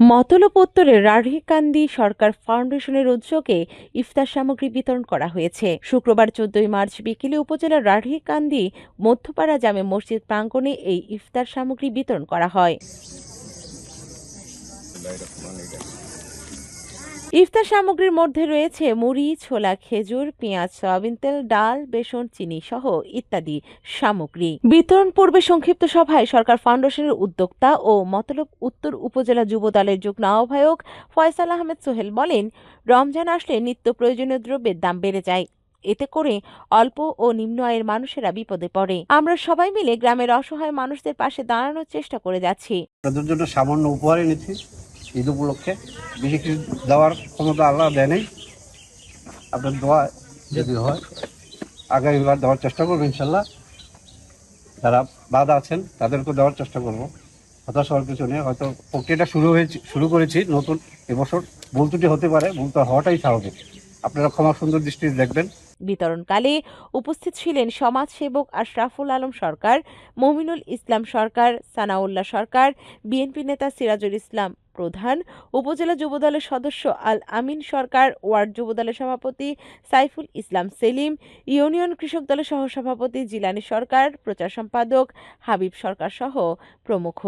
রাঢ়িকান্দি রাঢ়ীকান্দি সরকার ফাউন্ডেশনের উদ্যোগে ইফতার সামগ্রী বিতরণ করা হয়েছে। শুক্রবার চোদ্দই মার্চ বিকেলে উপজেলার রাঢ়িকান্দি মধ্যপাড়া জামে মসজিদ প্রাঙ্গণে এই ইফতার সামগ্রী বিতরণ করা হয়। ইফতার সামগ্রীর মধ্যে রয়েছে মুড়ি, ছোলা, খেজুর, পেঁয়াজ, সয়াবিন তেল, ডাল, বেসন, চিনি সহ ইত্যাদি সামগ্রী। বিতরণ পূর্বে সংক্ষিপ্ত সভায় সরকার ফাউন্ডেশনের উদ্যোক্তা ও মতলব উত্তর উপজেলা যুব দলের যুগ্ম আহ্বায়ক ফয়সাল আহমেদ সোহেল বলেন, রমজান আসলে নিত্য প্রয়োজনীয় দ্রব্যের দাম বেড়ে যায়। এতে করে অল্প ও নিম্ন আয়ের মানুষেরা বিপদে পড়ে। আমরা সবাই মিলে গ্রামের অসহায় মানুষদের পাশে দাঁড়ানোর চেষ্টা করে যাচ্ছি। তাদের জন্য সামান্য উপহার এনেছি ঈদ উপলক্ষে। বেশি কিছু দেওয়ার ক্ষমতা আল্লাহ দেয় নেই। আপনার দোয়া যদি হয় আগামীবার দেওয়ার চেষ্টা করব ইনশাল্লাহ। যারা বাদ আছেন তাদেরকে দেওয়ার চেষ্টা করব। হতাশ হওয়ার কিছু নেই। হয়তো প্রক্রিয়াটা শুরু হয়েছে, শুরু করেছি নতুন এবছর। ভুল ত্রুটি হতে পারে, ভুল তো হওয়াটাই স্বাভাবিক। আপনারা ক্ষমা সুন্দর দৃষ্টিতে দেখবেন। বিতরণকালে উপস্থিত ছিলেন সমাজসেবক আশরাফুল আলম সরকার, মমিনুল ইসলাম সরকার, সানাউল্লাহ সরকার, বিএনপি নেতা সিরাজুল ইসলাম। প্রধান উপজেলা যুবদলের সদস্য আল আমিন সরকার, ওয়ার্ড যুবদলের সভাপতি সাইফুল ইসলাম সেলিম, ইউনিয়ন কৃষক দলের সহসভাপতি জিলানি সরকার, প্রচার সম্পাদক হাবিব সরকার সহ প্রমুখ।